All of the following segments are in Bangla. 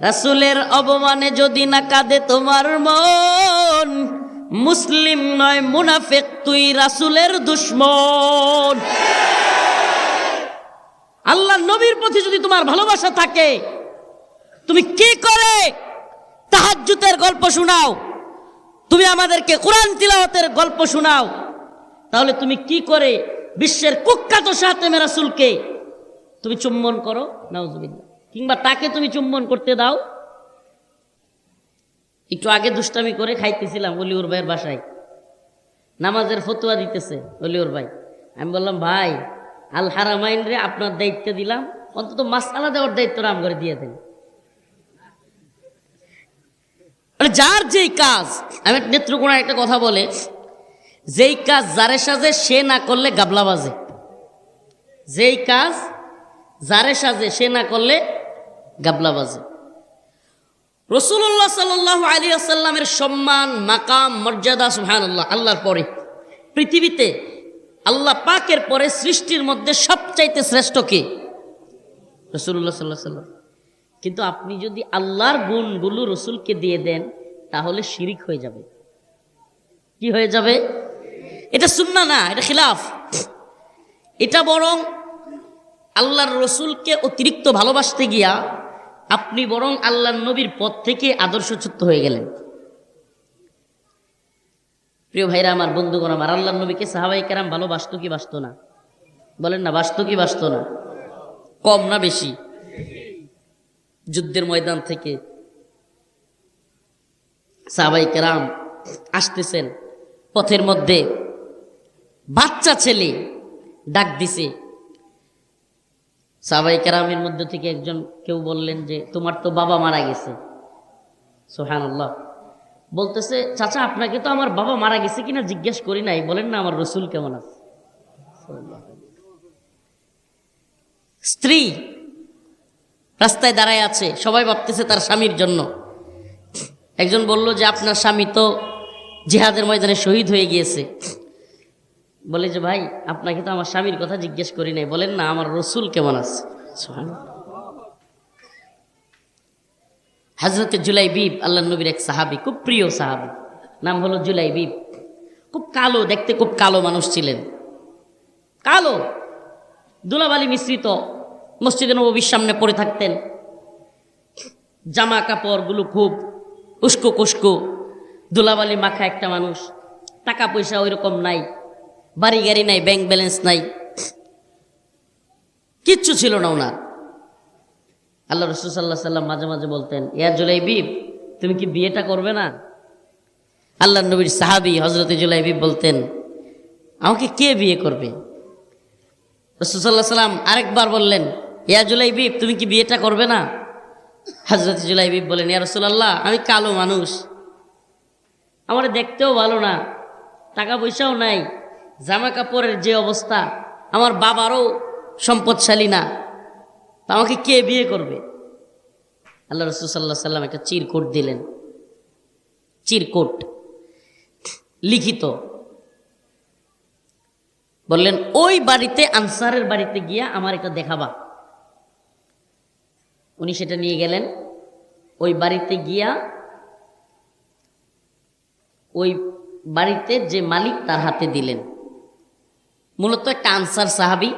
রাসুলের অবমানে যদি না কাঁদে তোমার মন, মুসলিম নয়, মুনাফেক, তুই রাসুলের দুশ্মন। আল্লাহ নবীর প্রতি যদি তোমার ভালোবাসা থাকে, তুমি কি করে তাহাজ্জুতের গল্প শোনাও? তুমি আমাদেরকে কোরআন তিলাওয়াতের গল্প শোনাও। তাহলে তুমি কি করে বিশ্বের কুখ্যাত সাথে রাসুলকে তুমি চুম্বন করো? নাউজুবিল্লাহ। কিংবা তাকে তুমি চুম্বন করতে দাও। একটু আগে দুষ্টামি করে খাইতেছিলাম অলিউর ভাইয়ের বাসায়। নামাজের ফতুয়া দিতেছে অলিউর ভাই। আমি বললাম, ভাই, আল হারামাইন রে, আপনার দায়িত্ব দিলাম। অন্তত মাসালা দেওয়ার দায়িত্ব নাম করে দিয়ে দেন। যার যেই কাজ, আমি নেত্রকোনা একটা কথা বলে, যেই কাজ যারে সাজে সে না করলে গাবলা বাজে। যেই কাজ যারে সাজে সে না করলে গাবলা বাজে রসুল্লাহ সাল্লাহ আলী আসাল্লামের সম্মান, মাকাম, মর্যাদা সুহান আল্লাহ আল্লাহর পরে। পৃথিবীতে আল্লাহ পাকের পরে সৃষ্টির মধ্যে সবচাইতে শ্রেষ্ঠ কে? রসুল্লাহ সাল্লাহ সাল্লাম কিন্তু আপনি যদি আল্লাহর গুণগুলো রসুলকে দিয়ে দেন, তাহলে শিরিক হয়ে যাবে। কি হয়ে যাবে? এটা সুন্না না, এটা খিলাফ। এটা বরং আল্লাহর রসুলকে অতিরিক্ত ভালোবাসতে গিয়া আপনি বরং আল্লাহর নবীর পথ থেকে আদর্শচ্যুত হয়ে গেলেন। প্রিয় ভাইরা আমার, বন্ধুগণ আমার আল্লাহ নবীকে সাহাবাই কেরাম ভালোবাসত কি বাসত না? বলেন না, বাসত কি বাসত না? কম না বেশি? যুদ্ধের ময়দান থেকে সাহাবাই কেরাম আসতেছেন। পথের মধ্যে বাচ্চা ছেলে ডাক দিছে সাহাবাই কেরামের মধ্যে থেকে একজন কেউ বললেন যে, তোমার তো বাবা মারা গেছে। সোহান আল্লাহ বলতেছে, চাচা, আপনাকে তো আমার বাবা মারা গেছে কিনা জিজ্ঞেস করি নাই। বলেন না আমার রসুল কেমন আছে? স্ত্রী রাস্তায় দাঁড়ায় আছে, সবাই ভাবতেছে তার স্বামীর জন্য। একজন বলল যে, আপনার স্বামী তো জেহাদের ময়দানে শহীদ হয়ে গিয়েছে। বলে যে, ভাই, আপনাকে তো আমার স্বামীর কথা জিজ্ঞেস করি নাই। বলেন, না, আমার রসুল কেমন আছে? হাজরতে জুলাই বিব আল্লাহ নবীর এক সাহাবি, খুব প্রিয় সাহাবি, নাম হলো জুলাই বিব খুব কালো, দেখতে খুব কালো মানুষ ছিলেন। কালো, দুলাবালি মিশ্রিত, মসজিদে নবীর সামনে পড়ে থাকতেন। জামা কাপড়গুলো খুব উস্কো কুস্কো দুলাবালি মাখা একটা মানুষ, টাকা পয়সা ওই রকম নাই। বাড়ি গাড়ি নাই ব্যাংক ব্যালেন্স নাই। কিচ্ছু ছিল না ওনার। আল্লাহ রসুল সাল্লাহ সাল্লাম মাঝে মাঝে বলতেন, ইয়া জুলাই বিব তুমি কি বিয়েটা করবে না? আল্লাহ নবীর সাহাবি হজরত জুলাই বিব বলতেন, আমাকে কে বিয়ে করবে? রসুল্লাহ সাল্লাম আরেকবার বললেন, ইয়া জুলাই বিব তুমি কি বিয়েটা করবে না? হজরত জুলাই বিব বলেন ইয়া রসুল্লাহ আমি কালো মানুষ। আমার দেখতেও ভালো না, টাকা পয়সাও নাই জামা কাপড়ের যে অবস্থা, আমার বাবারও সম্পদশালী না। তা আমাকে কে বিয়ে করবে? আল্লাহ রসুল সাল্লাহ সাল্লাম একটা চিরকোট দিলেন। চিরকোট। লিখিত। বললেন, ওই বাড়িতে, আনসারের বাড়িতে গিয়া আমার এটা দেখাবা। উনি সেটা নিয়ে গেলেন। ওই বাড়িতে গিয়া ওই বাড়িতে যে মালিক তার হাতে দিলেন। মূলত একটা আনসার সাহাবি।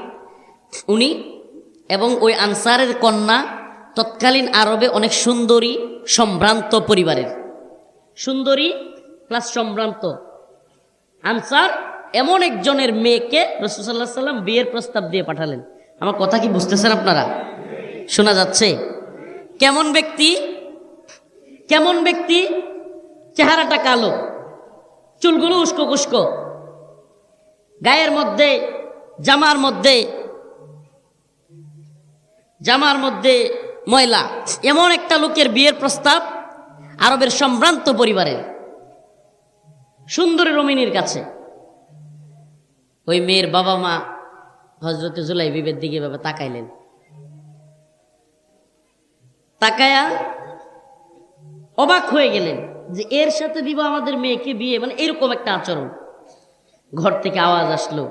উনি এবং ওই আনসারের কন্যা তৎকালীন আরবে অনেক সুন্দরী, সম্ভ্রান্ত পরিবারের। সুন্দরী প্লাস সম্ভ্রান্ত। আনসার এমন একজনের মেয়েকে রসুসাল্লাহ সাল্লাম বিয়ের প্রস্তাব দিয়ে পাঠালেন। আমার কথা কি বুঝতেছেন আপনারা? শোনা যাচ্ছে। কেমন ব্যক্তি? কেমন ব্যক্তি? চেহারাটা কালো। চুলগুলো উস্কো কুস্কো গায়ের মধ্যে, জামার মধ্যে জামার মধ্যে ময়লা। এমন একটা লোকের বিয়ের প্রস্তাব আরবের সম্ভ্রান্ত পরিবারের, সুন্দরী রমিনীর কাছে। ওই মেয়ের বাবা মা হজরতে জুলাই বিবের দিকে ভাবে তাকাইলেন। তাকায়া অবাক হয়ে গেলেন যে এর সাথে দিব আমাদের মেয়েকে বিয়ে মানে এরকম একটা আচরণ। ঘর থেকে আওয়াজ আসলো,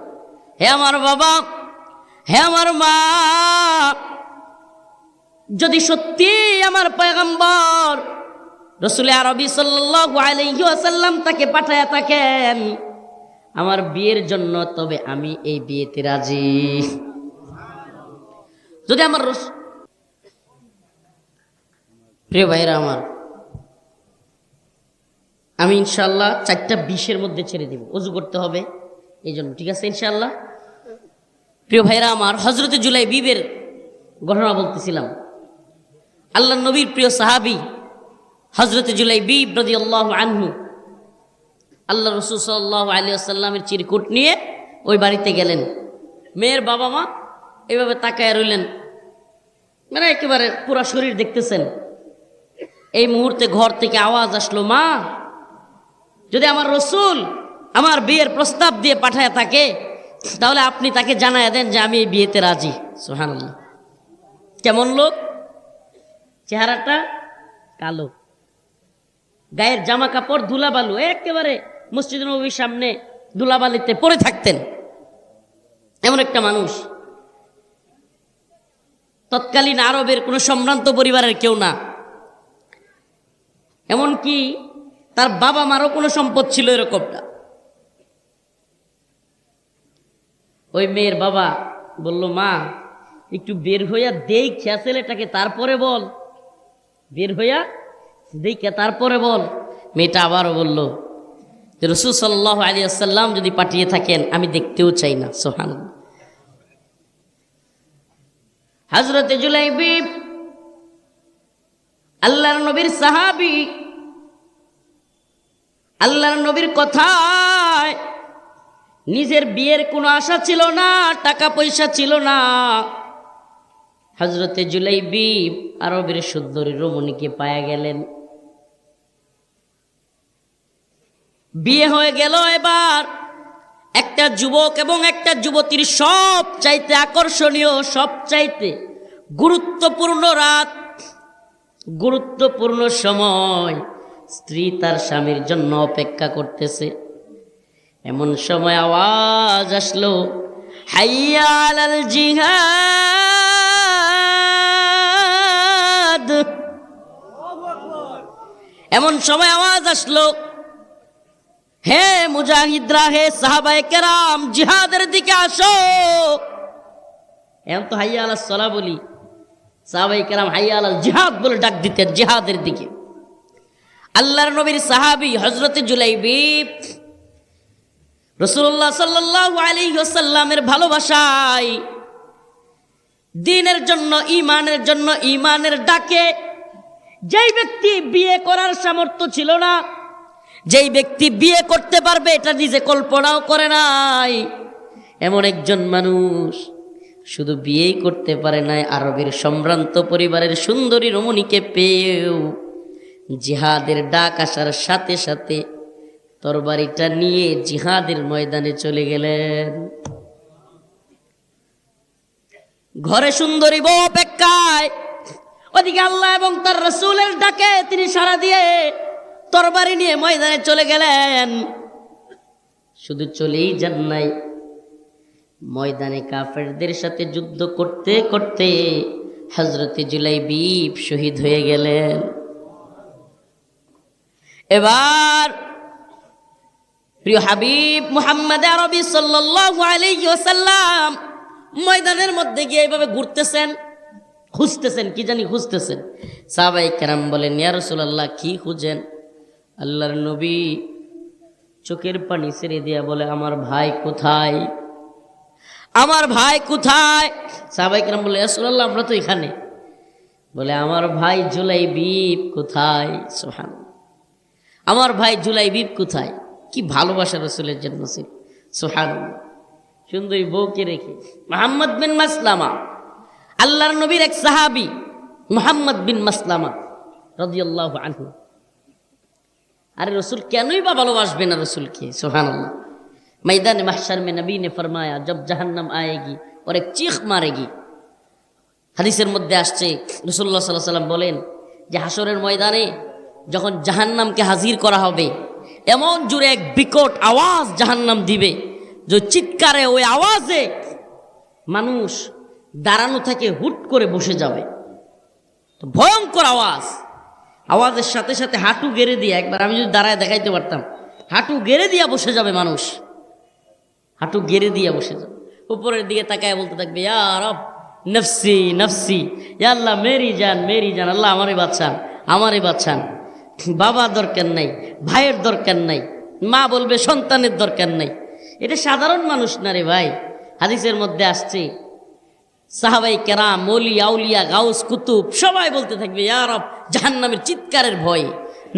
হে আমার বাবা, হে আমার মা, যদি সত্যি আমার পয়গম্বর রসুল আরবি ওয়াসাল্লাম তাকে পাঠায়া থাকেন, আমার বিয়ের জন্য তবে আমি এই বিয়েতে রাজি। যদি আমার প্রিয় ভাইরা আমার আমি ইনশাল্লাহ চারটা বিশের মধ্যে ছেড়ে দিব। অজু করতে হবে এই জন্য ঠিক আছে ইনশাল্লাহ প্রিয় ভাইরা আমার হজরতে জুলাই বিবের ঘটনা বলতেছিলাম। আল্লাহ নবীর প্রিয় সাহাবি হজরতে জুলাই বিব রদি আল্লাহ আনহু আল্লাহ রসুল সাল্লাহ আলী আসাল্লামের চিরকুট নিয়ে ওই বাড়িতে গেলেন। মেয়ের বাবা মা এইভাবে তাকায় রইলেন। মানে একেবারে পুরো শরীর দেখতেছেন। এই মুহূর্তে ঘর থেকে আওয়াজ আসলো, মা যদি আমার রসুল আমার বিয়ের প্রস্তাব দিয়ে পাঠায় থাকে, তাহলে আপনি তাকে জানায় দেন যে আমি এই বিয়েতে রাজি। সোহান কেমন লোক? চেহারাটা কালো। গায়ের জামা কাপড় ধুলাবালু, একেবারে মসজিদ নবীর সামনে ধুলাবালিতে পড়ে থাকতেন। এমন একটা মানুষ। তৎকালীন আরবের কোনো সম্ভ্রান্ত পরিবারের কেউ না। এমনকি তার বাবা মারও কোনো সম্পদ ছিল এরকমটা ওই মেয়ের বাবা বলল, মা, একটু বের হইয়া দেই খেয়া ছেলেটাকে, তারপরে বল। বের হইয়া দেখে তারপরে বল। মেয়েটা আবারও বলল, যে রসুল সাল্লাহ আলী আসাল্লাম যদি পাঠিয়ে থাকেন, আমি দেখতেও চাই না। সোহান হাজরতে জুলাইবি, আল্লাহর নবীর সাহাবি আল্লাহর নবীর কথায় নিজের বিয়ের কোনো আশা ছিল না, টাকা পয়সা ছিল না। হজরতে জুলাইবি আরবের সুন্দরী রমণীকে পায়া গেলেন। বিয়ে হয়ে গেল এবার। একটা যুবক এবং একটা যুবতীর সব চাইতে আকর্ষণীয় সব চাইতে গুরুত্বপূর্ণ রাত, গুরুত্বপূর্ণ সময়। স্ত্রী তার স্বামীর জন্য অপেক্ষা করতেছে। এমন সময় আওয়াজ আসলো হাইয়াল জিহাদ! এমন সময় আওয়াজ আসলো, হে মুজাহিদরা, হে সাহাবায়ে কেরাম, জিহাদের দিকে আসো! এখন তো হাইয়া আলাহ সলা বলি সাহাবাই কেরাম, হাইয়া আলাল জিহাদ বলে ডাক দিতেন জিহাদের দিকে। আল্লাহর নবীর সাহাবি হজরতে জুলাইবি। রসুল্লাহ সাল্লাহ আলী সাল্লামের ভালোবাসায় দিনের জন্য ইমানের জন্য ইমানের ডাকে যেই ব্যক্তি বিয়ে করার সামর্থ্য ছিল না, যেই ব্যক্তি বিয়ে করতে পারবে এটা নিজে কল্পনাও করে নাই। এমন একজন মানুষ শুধু বিয়েই করতে পারে নাই, আরবের সম্ভ্রান্ত পরিবারের সুন্দরী রমণীকে পেয়েও। জিহাদের ডাক আসার সাথে সাথে তরবারিটা নিয়ে জিহাদের ময়দানে চলে গেলেন। ঘরে সুন্দরী বউ অপেক্ষায়। ওদিকে আল্লাহ এবং তার রসুলের ডাকে তিনি সারা দিয়ে তরবারি নিয়ে ময়দানে চলে গেলেন। শুধু চলেই যান নাই। ময়দানে কাফেরদের সাথে যুদ্ধ করতে করতে হজরতে জুলাই বিপ শহীদ হয়ে গেলেন। এবার, প্রিয় হাবিব মুহাম্মদ আরবি সাল্লাল্লাহু আলাইহি ওয়াসাল্লাম ময়দানের মধ্যে গিয়ে এইভাবে ঘুরতেছেন, খুঁজতেছেন, কি জানি খুঁজতেছেন। সাহাবাই কেরাম বলেন, ইয়া রাসূলুল্লাহ, কি খুঁজেন? আল্লাহর নবী চোখের পানি ছেড়ে দিয়া বলে, আমার ভাই কোথায়? আমার ভাই কোথায়? সাহাবাই কেরাম বলে রাসূলুল্লাহ, আমরা তো এখানে। বলে, আমার ভাই জুলাই বিপ কোথায়? সোহান আমার ভাই জুলাই বিপ কোথায় কি ভালোবাসা রসুলের জন্য ছিল সোহান সুন্দরী বউকে রেখে মোহাম্মদ বিন মাসলামা আল্লাহর নবীর এক সাহাবি মোহাম্মদ বিন মাসলামা রদিয়াল্লাহ আনহু আরে রসুল কেনই বা ভালোবাসবে না রসুলকে সোহান আল্লাহ मैदान महशर में नबी ने फरमाया जब जहन्नम आएगी और एक चीख मारेगी হাদিসের মধ্যে আসছে রসুল্লাহ সাল্লাহ সাল্লাম বলেন যে হাসরের ময়দানে যখন জাহান্নামকে হাজির করা হবে, এমন জুড়ে এক বিকট আওয়াজ জাহান্নাম দিবে, যে চিৎকারে ওই আওয়াজে মানুষ দাঁড়ানো থেকে হুট করে বসে যাবে। ভয়ঙ্কর আওয়াজ। আওয়াজের সাথে সাথে হাঁটু গেড়ে দিয়ে, একবার আমি যদি দাঁড়ায় দেখাইতে পারতাম, হাঁটু গেড়ে দিয়া বসে যাবে মানুষ। হাঁটু গেড়ে দিয়া বসে যাবে। উপরের দিকে তাকায় বলতে থাকবে, ইয়া রব, নফসি নফসি আল্লাহ, মেরি যান মেরি যান আল্লাহ আমারে বাঁচান আমারে বাঁচান বাবা দরকার নাই, ভাইয়ের দরকার নাই, মা বলবে সন্তানের দরকার নাই। এটা সাধারণ মানুষ না রে ভাই? হাদিসের মধ্যে আসছে, সাহাবাই কেরাম মলি আউলিয়া, গাউস, কুতুব, সবাই বলতে থাকবে ইয়ারব জাহান্নামের চিৎকারের ভয়ে।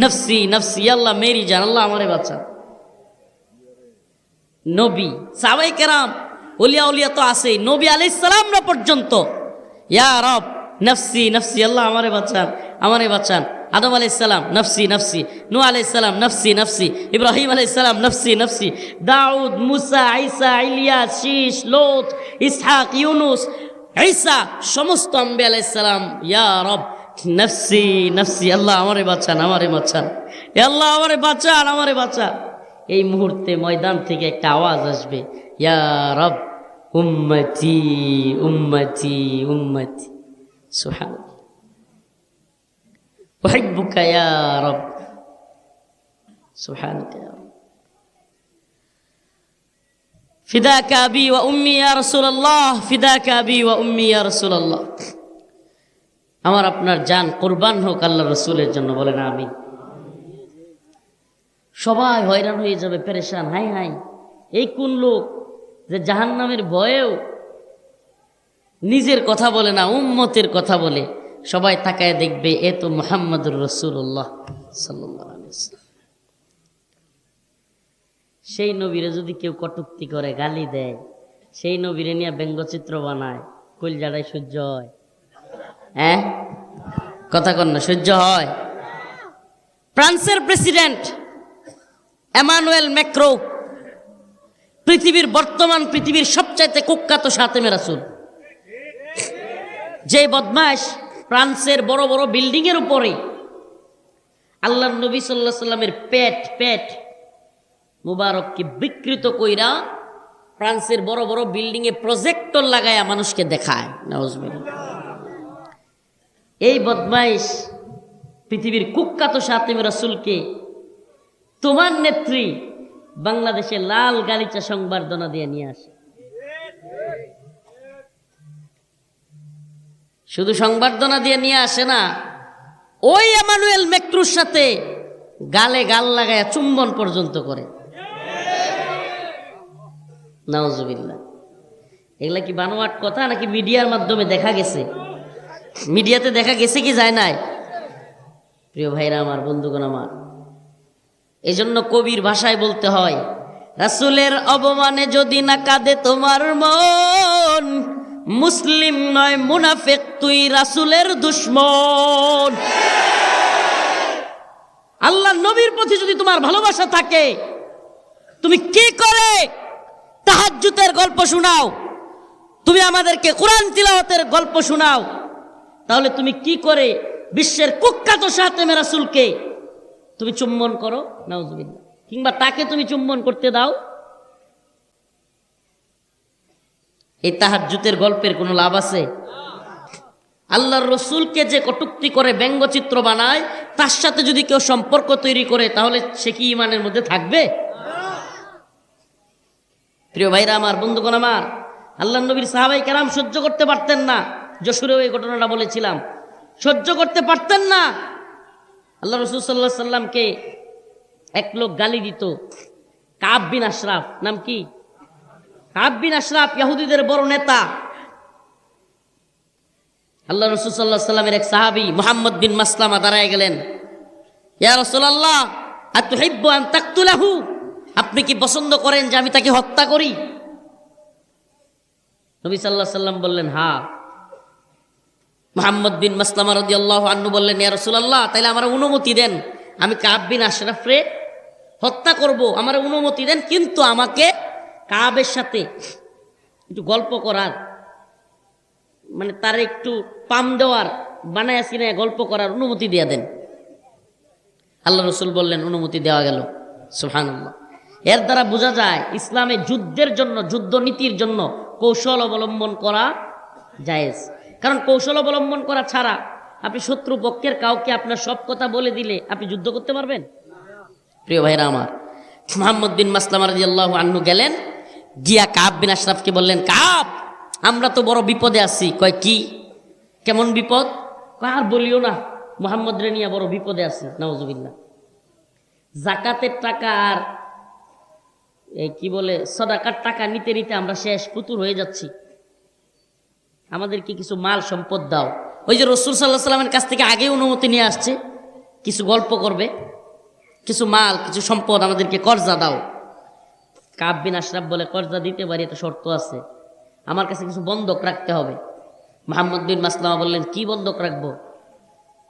নফসি নফসি, আল্লাহ মেরি জান আল্লাহ আমারে বাচ্চা নবী, সাহাবাই কেরাম অলিয়া উলিয়া তো আছে নবী আলাই সালামরা পর্যন্ত, ইয়া রব, নফসি নফসি, আল্লাহ আমারে বাঁচান আমারে বাঁচান। আদম আলাইসালাম নফসি নফসি নু আলাইসালাম নফসি নফসি, ইব্রাহিম আলাইসালাম নফসি নফসি, দাউদ, মুসা আইসা ইলিয়া শীষ লোত, ইসহাক, ইউনুস, ঈসা, সমস্ত আম্বে আলাইসালাম ইয়া রব, নফসি নফসি, আল্লাহ আমারে বাঁচান আমারে বাঁচান আল্লাহ আমারে বাঁচান আমারে বাঁচান। এই মুহূর্তে ময়দান থেকে একটা আওয়াজ আসবে, ইয়া রব, উম্মতি উম্মতি উম্মতি সুহান أحبك يا رب سبحانك يا رب فداك أبي وأمي يا رسول الله فداك أبي وأمي يا رسول الله আমার আপনার জান কোরবান হোক আল্লাহ রসুলের জন্য বলেন আমি সবাই হয়রান হয়ে যাবে পেরেশান হাই হাই এই কোন লোক যে জাহান নামের ভয়েও নিজের কথা বলে না উম্মতের কথা বলে সবাই তাকায় দেখবে এ তো মোহাম্মদুর রসুল্লাহ সাল্লাহ সেই নবীরে যদি কেউ কটুক্তি করে, গালি দেয়, সেই নবীরে নিয়ে ব্যঙ্গচিত্র বানায় কলজাড়ায় সহ্য হয়। হ্যাঁ? কথা কন না, সহ্য হয়। ফ্রান্সের প্রেসিডেন্ট এমানুয়েল ম্যাক্রো পৃথিবীর বর্তমান পৃথিবীর সবচাইতে কুখ্যাত সাতেমে রাসুল। যে বদমাস ফ্রান্সের বড় বড় বিল্ডিং এর উপরে। আল্লাহ নবী সাল্লাহ সাল্লামের পেট পেট মুবারককে বিকৃত কইরা ফ্রান্সের বড় বড় বিল্ডিং এ প্রজেক্টর লাগায়া মানুষকে দেখায়। এই বদমাইশ পৃথিবীর কুখ্যাত সাতেম রাসুলকে তোমার নেত্রী বাংলাদেশে লাল গালিচা সংবর্ধনা দিয়ে নিয়ে আসে। শুধু সংবর্ধনা দিয়ে নিয়ে আসে না, ওই এমানুয়েল মেক্রুর সাথে গালে গাল লাগায় চুম্বন পর্যন্ত করে। নওয়াজুবিল্লাহ এগুলা কি বানোয়াট কথা নাকি মিডিয়ার মাধ্যমে দেখা গেছে? মিডিয়াতে দেখা গেছে কি যায় নাই? প্রিয় ভাইরা আমার, বন্ধুগণ আমার এই জন্য কবির ভাষায় বলতে হয়, রাসুলের অবমানে যদি না কাঁদে তোমার মন মুসলিম নয়, মুনাফেক, তুই রাসুলের দুশ্মন। আল্লাহ নবীর প্রতি যদি তোমার ভালোবাসা থাকে, তুমি কি করে তাহাজ্জুতের গল্প শোনাও? তুমি আমাদেরকে কোরআন তিলাওয়াতের গল্প শোনাও। তাহলে তুমি কি করে বিশ্বের কুখ্যাত সাথে রাসুলকে তুমি চুম্বন করো? নাউজুবিল্লাহ। কিংবা তাকে তুমি চুম্বন করতে দাও? এই তাহার জুতের গল্পের কোনো লাভ আছে? আল্লাহর রসুলকে যে কটুক্তি করে ব্যঙ্গচিত্র বানায়, তার সাথে যদি কেউ সম্পর্ক তৈরি করে, তাহলে সে কি ইমানের মধ্যে থাকবে? প্রিয় ভাইরা আমার, বন্ধুগণ আমার আল্লাহ নবীর সাহাবাই কেরাম সহ্য করতে পারতেন না। যশোরেও এই ঘটনাটা বলেছিলাম। সহ্য করতে পারতেন না। আল্লাহ রসুল সাল্লাহ সাল্লামকে এক লোক গালি দিত। কাব বিন আশরাফ, নাম কি? কাব বিন আশরাফ ইয়াহুদিদের বড় নেতা। আল্লাহ রসুল সাল্লাহ সাল্লামের এক সাহাবি মোহাম্মদ বিন মাসলামা দাঁড়ায় গেলেন। ইয়া আর হেব্য আপনি কি পছন্দ করেন যে আমি তাকে হত্যা করি? নবী সাল্লাহ সাল্লাম বললেন, হা। মোহাম্মদ বিন মাসলামা রদি আল্লাহ আন্নু বললেন, ইয়া রসুল্লাহ আমার অনুমতি দেন। আমি কাব বিন আশরাফরে হত্যা করব। আমার অনুমতি দেন, কিন্তু আমাকে কাবের সাথে একটু গল্প করার মানে তার একটু পাম দেওয়ার, বানায় আসি না গল্প করার অনুমতি দিয়ে দেন। আল্লাহ রসুল বললেন, অনুমতি দেওয়া গেল। সুহানুল্লাহ এর দ্বারা বোঝা যায়, ইসলামে যুদ্ধের জন্য, যুদ্ধ নীতির জন্য কৌশল অবলম্বন করা জায়েজ। কারণ কৌশল অবলম্বন করা ছাড়া আপনি শত্রু পক্ষের কাউকে আপনার সব কথা বলে দিলে আপনি যুদ্ধ করতে পারবেন? প্রিয় ভাইরা আমার, মোহাম্মদ বিন মাসলাম রাজি আল্লাহ আন্নু গেলেন গিয়া কাপ বিন আশরাফকে বললেন কাপ আমরা তো বড় বিপদে আছি। কয়, কি? কেমন বিপদ? আর বলিও না, মোহাম্মদ রেনিয়া বড় বিপদে আছি নওয়াজুবিল্লাহ জাকাতের টাকা আর কি বলে, সদাকার টাকা নিতে নিতে আমরা শেষ পুতুর হয়ে যাচ্ছি। আমাদেরকে কিছু মাল সম্পদ দাও। ওই যে রসুল সাল্লাহ সাল্লামের কাছ থেকে আগে অনুমতি নিয়ে আসছে, কিছু গল্প করবে, কিছু মাল, কিছু সম্পদ আমাদেরকে কর্জা দাও। কাব বিন আশরাফ বলে, কর্জা দিতে পারি এটা শর্ত আছে। আমার কাছে কিছু বন্ধক রাখতে হবে। মোহাম্মদ বিন মাসলামা বললেন, কি বন্ধক রাখব?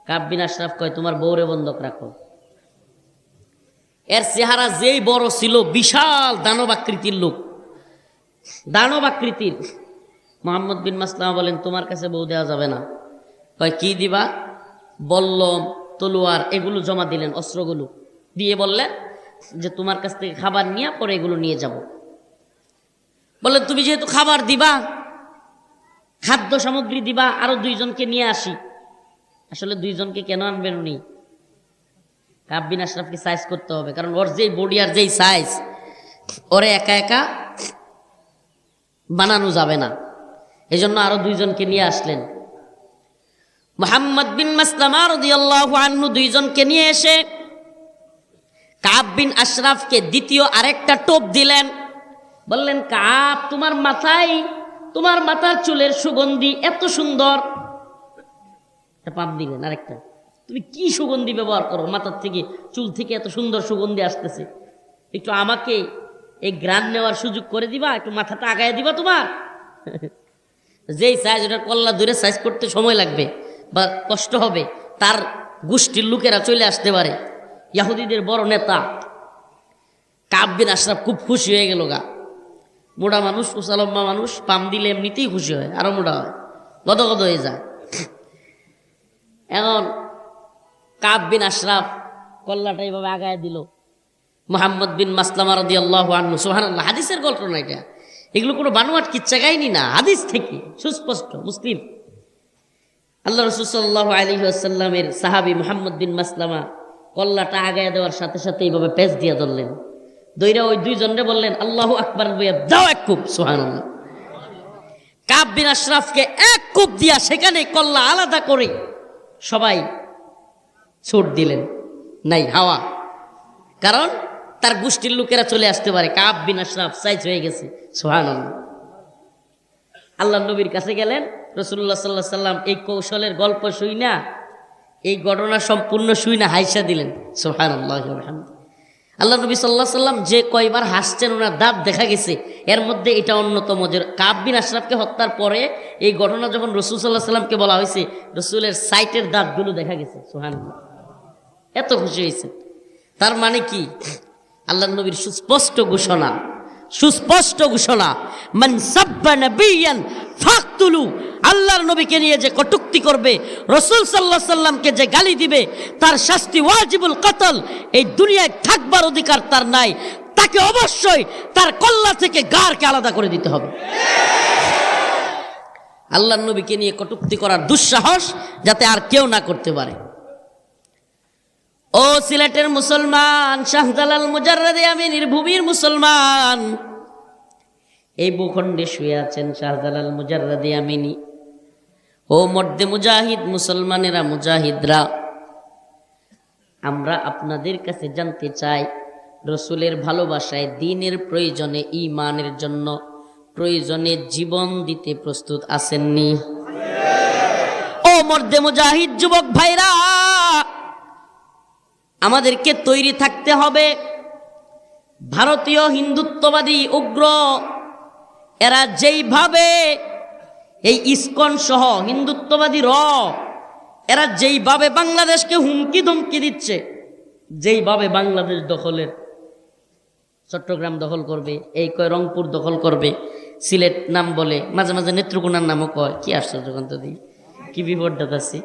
কাব বিন আশরাফ কয়, তোমার বৌরে বন্ধক রাখো। এর চেহারা যেই বড় ছিল, বিশাল দানব আকৃতির লোক। দানব আকৃতির মোহাম্মদ বিন মাসলামা বলেন, তোমার কাছে বউ দেওয়া যাবে না। কয়, কি দিবা? বল্লম, তলোয়ার, এগুলো জমা দিলেন, অস্ত্রগুলো। দিয়ে বললেন যে তোমার কাছ থেকে খাবার নিয়ে পরে এগুলো নিয়ে যাব। বলে, তুমি যেহেতু খাবার দিবা, খাদ্য সামগ্রী দিবা, আরও দুইজনকে নিয়ে আসি। আসলে দুইজনকে কেন আনবেন উনি? কাব্বিন আশরাফকে সাইজ করতে হবে, কারণ ওর যেই বডি আর যেই সাইজ ওরে একা একা বানানো যাবে না। এই জন্য আরও দুইজনকে নিয়ে আসলেন। মোহাম্মদ বিন মাসলামা দুইজনকে নিয়ে এসে কাব বিন আশরাফকে দ্বিতীয় আরেকটা টোপ দিলেন। বললেন, কাব, তোমার মাথায়, তোমার মাথার চুলের সুগন্ধি এত সুন্দর। পাপ দিলেন আরেকটা। তুমি কি সুগন্ধি ব্যবহার করো? মাথার থেকে, চুল থেকে এত সুন্দর সুগন্ধি আসতেছে। একটু আমাকে এই গ্রান নেওয়ার সুযোগ করে দিবা, একটু মাথাটা আগায় দিবা তোমার। যেই সাইজ ওটা কল্লা দূরে সাইজ করতে সময় লাগবে বা কষ্ট হবে, তার গোষ্ঠীর লোকেরা চলে আসতে পারে। ইয়াহুদিদের বড় নেতা। কাব্বিন আশরাফ খুব খুশি হয়ে গেল গা। মোটা মানুষ উসালম্বা মানুষ, পাম দিলে এমনিতেই খুশি হয়, আরও মোটা হয়। গদগদ হয়ে যায়। এখন কাব বিন আশরাফ কল্লাটা এইভাবে আগায় দিল। মোহাম্মদ বিন মাসলামা রদি আল্লাহ আনু সোহান হাদিসের গল্প না এটা। এগুলো কোনো বানোয়াট কিচ্ছা গাইনি না, হাদিস থেকে, সুস্পষ্ট, মুসলিম। আল্লাহ রসুল্লাহ আলী আসাল্লামের সাহাবি মোহাম্মদ বিন মাসলামা কল্লাটা আগায় দেওয়ার সাথে সাথে এইভাবে পেঁচ দিয়ে ধরলেন। দইরা ওই দুইজনরে বললেন, আল্লাহ আকবর বইয়া দাও এক কূপ সোহান কাব আশরাফকে এক কূপ দিয়া সেখানে কল্লা আলাদা করে সবাই ছুট দিলেন। নাই, হাওয়া। কারণ তার গোষ্ঠীর লোকেরা চলে আসতে পারে। কাব বিন আশরাফ সাইজ হয়ে গেছে সোহান আল্লাহ নবীর কাছে গেলেন রসুল্লাহ সাল্লাহ সাল্লাম এই কৌশলের গল্প শুই না এই ঘটনা সম্পূর্ণ শুই না, হাইসা দিলেন। সোহান আল্লাহ আল্লাহ নবী সাল্লাহ সাল্লাম যে কয়বার হাসছেন, ওনার দাঁত দেখা গেছে। এর মধ্যে এটা অন্যতম যে কাব বিন আশরাফকে হত্যার পরে এই ঘটনা যখন রসুল সাল্লাহ সাল্লামকে বলা হয়েছে, রসুলের সাইটের দাঁতগুলো দেখা গেছে। সোহান এত খুশি হয়েছে তার মানে কি? আল্লাহ নবীর সুস্পষ্ট ঘোষণা সুস্পষ্ট ঘোষণা, মান সাব্বা নবিয়ান ফাকতুলু আল্লাহর নবীকে নিয়ে যে কটুক্তি করবে, রসুল সাল্লাহ সাল্লামকে যে গালি দিবে, তার শাস্তি ওয়াজিবুল কতল, এই দুনিয়ায় থাকবার অধিকার তার নাই। তাকে অবশ্যই তার কল্লা থেকে গারকে আলাদা করে দিতে হবে। আল্লাহর নবীকে নিয়ে কটুক্তি করার দুঃসাহস যাতে আর কেউ না করতে পারে। ও সিলেটের মুসলমান, শাহজালাল মুজাররাদে আমি নির্ভূমির মুসলমান, এই ভূখণ্ডে শুয়ে আছেন শাহজালাল মুজাররাদে আমিনী। ও মর্দে মুজাহিদ, মুসলমানেরা মুজাহিদরা, আমরা আপনাদের কাছে জানতে চাই, রসুলের ভালোবাসায় দিনের প্রয়োজনে ইমানের জন্য প্রয়োজনে জীবন দিতে প্রস্তুত আছেননি? ও মর্দে মুজাহিদ, যুবক ভাইরা, আমাদেরকে তৈরি থাকতে হবে। ভারতীয় হিন্দুত্ববাদী উগ্র, এরা যেইভাবে এই ইস্কন সহ হিন্দুত্ববাদী র, এরা যেইভাবে বাংলাদেশকে হুমকি ধমকি দিচ্ছে, যেইভাবে বাংলাদেশ দখলের চট্টগ্রাম দখল করবে, এই কয় রংপুর দখল করবে, সিলেট নাম বলে, মাঝে মাঝে নেত্রকোনার নামও কয়, কি আশ্চর্য কান্ত দি কি বিপদটা আছে।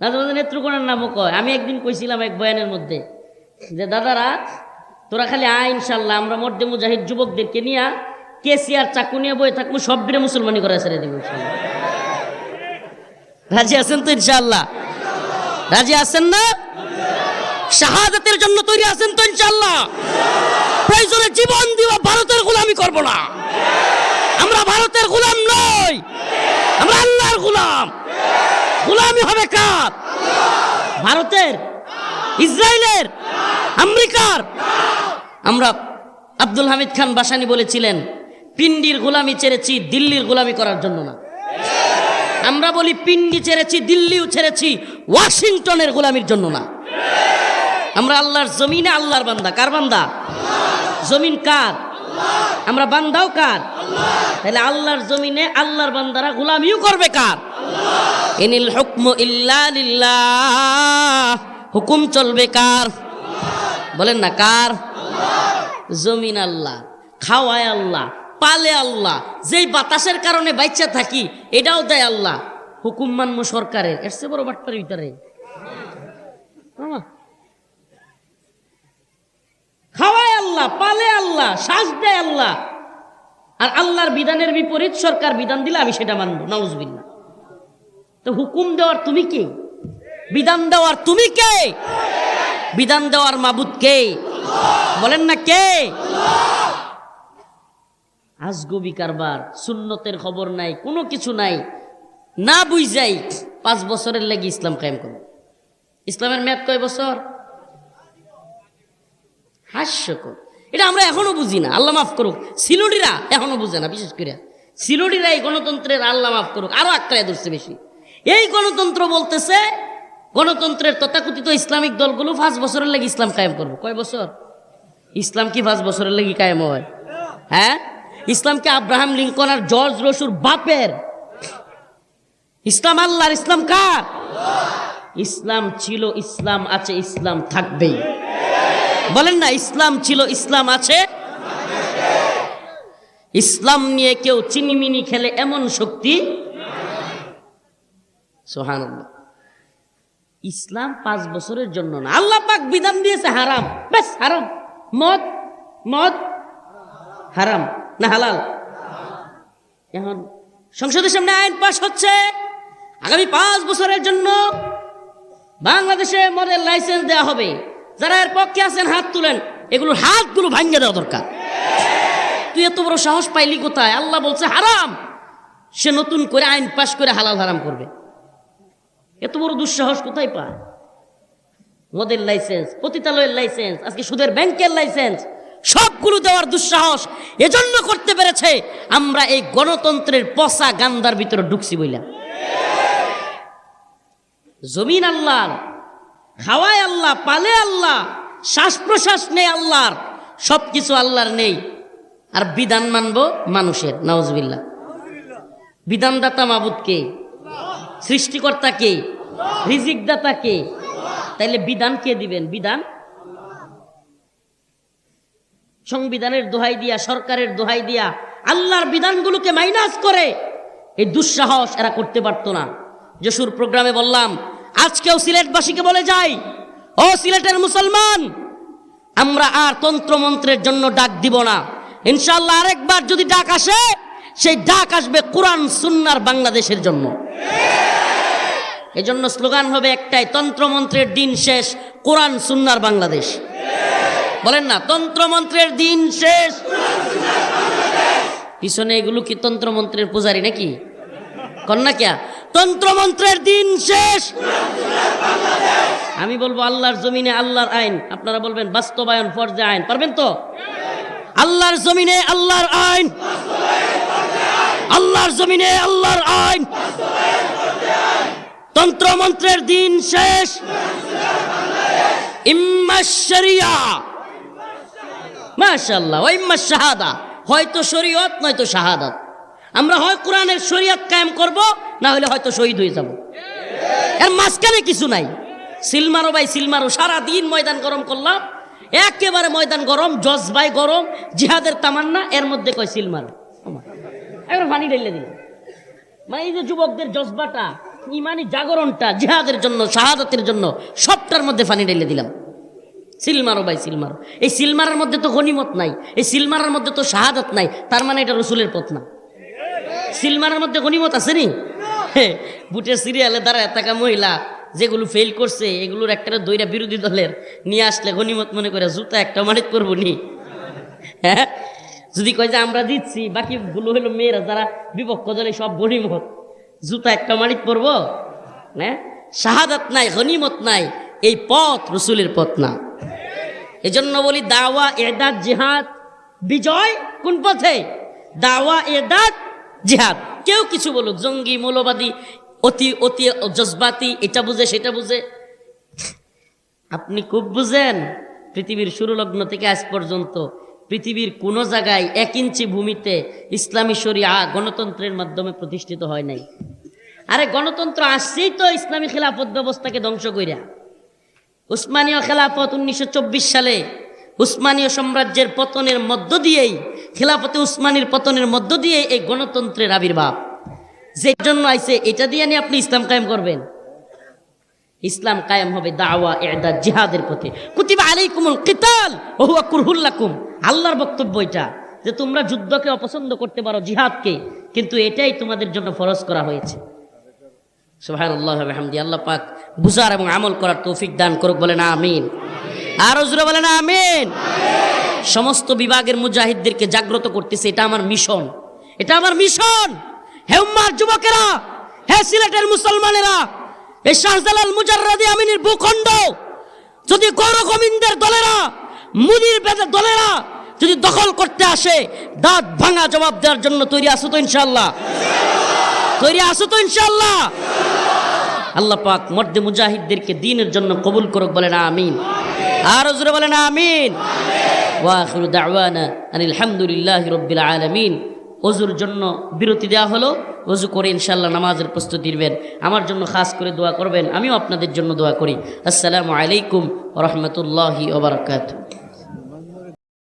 মাঝে মাঝে নেত্রকোনার নামও কয়, আমি একদিন কইছিলাম এক বয়ানের মধ্যে যে, দাদারা, তোরা খালি আয় ইনশাল্লাহ, আমরা মধ্যে মুজাহিদ যুবকদেরকে নিয়ে কেসি আর চাকু নিয়ে বয়ে থাকব সব বিরে মুসলমানি করে ছেড়ে দেবো ইনশাল্লাহ। রাজি আছেন তো ইনশাআল্লাহ রাজি আছেন না? শাহাদাতের জন্য তৈরি আছেন তো ইনশাআল্লাহ প্রয়োজনে জীবন দিব, ভারতের গোলামি করব না। আমরা ভারতের গোলাম নই। আমরা আল্লাহর গোলাম। গোলামি হবে কার? ভারতের? ইসরায়েলের আমেরিকার? আমরা আব্দুল হামিদ খান বাসানি বলেছিলেন পিন্ডির গোলামি ছেড়েছি, দিল্লির গোলামি করার জন্য না। আমরা বলি পিন্ডি ছেড়েছি, দিল্লিও ছেড়েছি, ওয়াশিংটনের গোলামির জন্য না। আমরা আল্লাহর জমিনে আল্লাহর বান্দা, কার বান্দা? জমিন কার? আমরা বান্দাও কার? তাহলে আল্লাহর জমিনে আল্লাহর বান্দারা গোলামিও করবে কার? ইনিল হুকমু ইল্লা লিল্লাহ। হুকুম চলবে কার? বলেন না, কার? জমিন আল্লাহ, খাওয়ায় আল্লাহ পালে আল্লাহ। যেই বাতাসের কারণে বাচ্চা থাকি, এটাও দেয় আল্লাহ। হুকুম মানমু সরকারের। এর বড় বাটপার ভিতরে খাওয়ায় আল্লাহ, পালে আল্লাহ, শ্বাস দেয় আল্লাহ। আর আল্লাহর বিধানের বিপরীত সরকার বিধান দিলে আমি সেটা মানবো নাউজবিল্লা তো হুকুম দেওয়ার তুমি কে? বিধান দেওয়ার তুমি কে? বিধান দেওয়ার মাবুদ কে? বলেন না কে? আজগবি কারবার, সুন্নতের খবর নাই, কোনো কিছু নাই। না বুঝাই পাঁচ বছরের লেগে ইসলাম কায়েম করব। ইসলামের মেয়াদ কয় বছর? হাস্যকর। এটা আমরা এখনও বুঝি না, আল্লাহ মাফ করুক। সিলোডিরা এখনও বুঝে না, বিশেষ করে। সিলোডিরা এই গণতন্ত্রের আল্লাহ মাফ করুক, আরও আক্রায় ধরছে বেশি। এই গণতন্ত্র বলতেছে, গণতন্ত্রের তথাকথিত ইসলামিক দলগুলো পাঁচ বছরের লেগে ইসলাম কায়েম করব। কয় বছর? ইসলাম কি পাঁচ বছরের লেগে কায়েম হয়? হ্যাঁ? ইসলামকে আব্রাহাম লিঙ্কন আর জর্জ রসুর বাপের। ইসলাম আল্লাহর, ইসলাম কার? ইসলাম ছিল, ইসলাম আছে, ইসলাম থাকবেই। বলেন না, ইসলাম ছিল, ইসলাম আছে? ইসলাম নিয়ে কেউ চিনিমিনি খেলে এমন শক্তি? সোহান ইসলাম পাঁচ বছরের জন্য না। আল্লাহ পাক বিধান দিয়েছে হারাম। বেশ হারাম। মদ মদ, হারাম। না হালাল? এখন সংসদের সামনে আইন পাশ হচ্ছে। আগামী পাঁচ বছরের জন্য বাংলাদেশে মদের লাইসেন্স দেওয়া হবে। যারা এর পক্ষে আছেন, হাত তুলেন। এগুলোর হাতগুলো ভাঙ্গে দেওয়া দরকার। তুই এত বড় সাহস পাইলি কোথায়? আল্লাহ বলছে হারাম। সে নতুন করে আইন পাশ করে হালাল হারাম করবে। এত বড় দুঃসাহস কোথায় পায়? মদের লাইসেন্স পতিতালয়ের লাইসেন্স আজকে সুদের ব্যাংকের লাইসেন্স সবগুলো দেওয়ার দুঃসাহস এজন্য করতে পেরেছে, আমরা এই গণতন্ত্রের পচা গান্দার ভিতরে ঢুকছি বইলা। জমিন আল্লাহর খাওয়ায় আল্লাহ, পালে আল্লাহ শ্বাস প্রশ্বাস নেই আল্লাহর সব কিছু আল্লাহর নেই। আর বিধান মানব মানুষের নওয়াজবিল্লা বিধানদাতা মাবুদ কে? সৃষ্টিকর্তা কে? রিজিকদাতা কে? তাইলে বিধান কে দিবেন? বিধান সংবিধানের দোহাই দিয়া, সরকারের দোহাই দিয়া আল্লাহর বিধানগুলোকে মাইনাস করে এই দুঃসাহস এরা করতে পারতো না। যশুর প্রোগ্রামে বললাম, আজকেও সিলেটবাসীকে বলে যাই, ও সিলেটের মুসলমান, আমরা আর তন্ত্রমন্ত্রের জন্য ডাক দিব না। ইনশাল্লাহ আরেকবার যদি ডাক আসে, সেই ডাক আসবে কোরআন, সুন্নার বাংলাদেশের জন্য। এজন্য স্লোগান হবে একটাই, তন্ত্রমন্ত্রের দিন শেষ, কোরআন, সুন্নার বাংলাদেশ। বলেন না, তন্ত্রমন্ত্রের দিন শেষ। পিছনে এগুলো কি তন্ত্রমন্ত্রের পূজারি নাকি? কন্যা কিয়া তন্ত্রমন্ত্রের দিন শেষ। আমি বলব আল্লাহর জমিনে আল্লাহর আইন। আপনারা বলবেন, বাস্তবায়ন ফরজে আইন। পারবেন তো? আল্লাহর জমিনে আল্লাহর আইন। আল্লাহর জমিনে আল্লাহর আইন। তন্ত্রমন্ত্রের দিন শেষ। ইম্মা শরিয়া। মাশাল্লাহ ইম্মা শাহাদা। হয়তো শরীয়ত, নয়তো শাহাদাত। আমরা হয় কোরআনের শরীয়ত কায়েম করব, না হলে হয়তো শহীদ হয়ে যাব। এর মাঝখানে কিছু নাই। সিলমারো ভাই সিলমারো সারা দিন ময়দান গরম করলাম। একেবারে ময়দান গরম জজবাই গরম, জিহাদের তামান্না, এর মধ্যে কয় সিলমারো এবার পানি ঢেলে দিল মানে এই যে যুবকদের জজবাটা, ইমানি জাগরণটা, জিহাদের জন্য, শাহাদাতের জন্য, সবটার মধ্যে পানি ঢেলে দিলাম। সিলমারো ভাই, সিলমারো। এই সিলমারের মধ্যে তো গনিমত নাই, এই সিলমারের মধ্যে তো শাহাদাত নাই, তার মানে এটা রসুলের পথ না। সিলমারের মধ্যে গনিমত আছে নি? বুটের সিরিয়ালে দাঁড়ায় থাকা মহিলা যেগুলো ফেল করছে, এগুলোর একটা দইরা বিরোধী দলের, নিয়ে আসলে গনিমত মনে করে জুতা একটা মানিত করব নি। হ্যাঁ যদি কয় যে আমরা দিচ্ছি বাকিগুলো হলো মেয়েরা যারা বিপক্ষ দলে সব গনিমত। জুতা একটা মানিত পরবো হ্যাঁ শাহাদাত নাই, গনিমত নাই, এই পথ রসুলের পথ না। এজন্য বলি দাওয়া, এদাত, জিহাদ, বিজয় কোন পথে? দাওয়া, এদাত, জিহাদ। কেউ কিছু বলুক, জঙ্গি, মৌলবাদী, অতি অতি জজবাতি, এটা বুঝে, সেটা বুঝে। আপনি খুব বুঝেন পৃথিবীর শুরুলগ্ন থেকে আজ পর্যন্ত পৃথিবীর কোনো জায়গায় এক ইঞ্চি ভূমিতে ইসলামী শরিয়া গণতন্ত্রের মাধ্যমে প্রতিষ্ঠিত হয় নাই। আরে গণতন্ত্র আসছেই তো ইসলামী খেলাফত ব্যবস্থাকে ধ্বংস কইরা। উসমানীয় খেলাফত উনিশশো চব্বিশ সালে উসমানীয় সাম্রাজ্যের পতনের মধ্য দিয়েই, খেলাফতে উসমানীর পতনের মধ্য দিয়ে এই গণতন্ত্রের আবির্ভাব। যে জন্য আইছে, এটা দিয়ে নিয়ে আপনি ইসলাম কায়েম করবেন। ইসলাম কায়েম হবে দাওয়া এদা জিহাদের পথে। কুতিবা আলাইকুমুল কিতাল, ওহুয়া কুরহুল্লাকুম আল্লাহর বক্তব্য এটা, যে তোমরা যুদ্ধকে অপছন্দ করতে পারো জিহাদকে, কিন্তু এটাই তোমাদের জন্য ফরজ করা হয়েছে। সুহান আল্লাহ হামদি আল্লাহ পাক বুঝার এবং আমল করার তৌফিক দান করুক, বলেন আমিন। আরও জোরে বলেন আমিন। সমস্ত বিভাগের মুজাহিদদেরকে জাগ্রত করতেছে, এটা আমার মিশন। এটা আমার মিশন। হে উম্মার যুবকেরা, হে সিলেটের মুসলমানেরা এই শাহজালাল মুজাররাদি আমিনের ভূখণ্ড। যদি গৌর গোবিন্দের দলেরা মুদির বেদের দলেরা যদি দখল করতে আসে, দাঁত ভাঙা জবাব দেওয়ার জন্য তৈরি আছো তো ইনশাল্লাহ তৈরি আছো তো ইনশাল্লাহ আল্লাহ পাক মর্দে মুজাহিদদেরকে দিনের জন্য কবুল করুক বলেন আমিন। আর জোরে বলেন আমিন। ওয়াখিরু দাওয়ানা আনিল হামদুলিল্লাহি রাব্বিল আলামিন। অজুর জন্য বিরতি দেওয়া হলো। অজু করে ইনশাল্লাহ নামাজের প্রস্তুতি দিবেন আমার জন্য খাস করে দোয়া করবেন। আমিও আপনাদের জন্য দোয়া করি। আসসালামু আলাইকুম রহমতুল্লাহি ওবরাকাতুহ